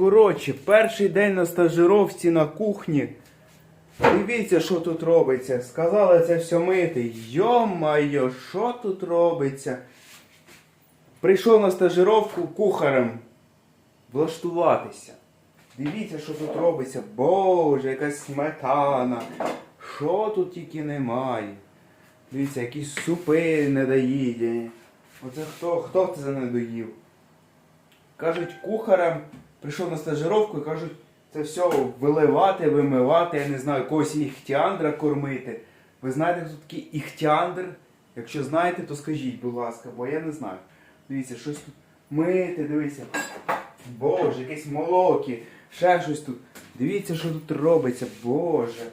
Коротше, перший день на стажировці на кухні. Дивіться, що тут робиться. Сказали це все мити. Йо-майо, що тут робиться? Прийшов на стажировку кухарем влаштуватися. Дивіться, що тут робиться. Боже, якась сметана. Що тут тільки немає. Дивіться, якісь супи недоїдені. Оце хто, хто це не доїв? Кажуть, кухарем прийшов на стажировку і кажуть, це все виливати, вимивати, я не знаю, когось іхтіандра кормити. Ви знаєте, хто такий іхтіандр? Якщо знаєте, то скажіть, будь ласка, бо я не знаю. Дивіться, щось тут мити, дивіться. Боже, якісь молоки, ще щось тут. Дивіться, що тут робиться, Боже.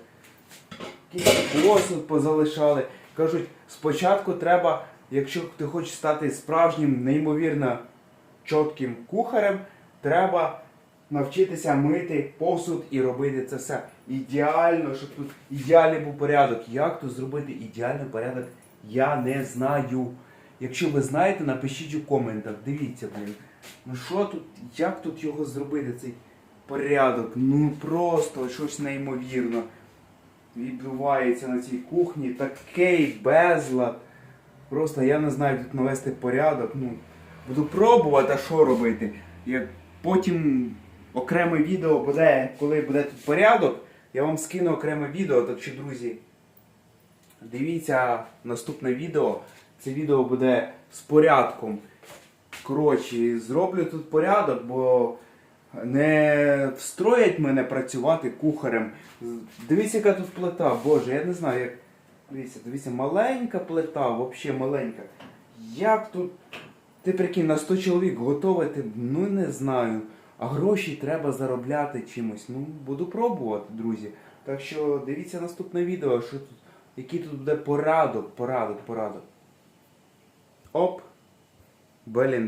Якийсь посуд позалишали. Кажуть, спочатку треба, якщо ти хочеш стати справжнім, неймовірно чітким кухарем, треба навчитися мити посуд і робити це все. Ідеально, щоб тут ідеальний був порядок. Як тут зробити ідеальний порядок, я не знаю. Якщо ви знаєте, напишіть у коментах. Дивіться, блін. Ну що тут, як тут його зробити, цей порядок? Ну просто щось неймовірно відбувається на цій кухні. Такий безлад. Просто я не знаю тут навести порядок. Ну, буду пробувати, а що робити. Як потім окреме відео буде, коли буде тут порядок, я вам скину окреме відео. Так що, друзі, дивіться наступне відео. Це відео буде з порядком. Коротше, зроблю тут порядок, бо не встроять мене працювати кухарем. Дивіться, яка тут плита, боже, я не знаю, як. Дивіться, дивіться, маленька плита, взагалі маленька. Як тут, ти прикинь, на 100 чоловік готувати, ну не знаю. А гроші треба заробляти чимось. Ну, буду пробувати, друзі. Так що дивіться наступне відео, що тут, який тут буде порадок, порадок, порадок. Оп. Блін,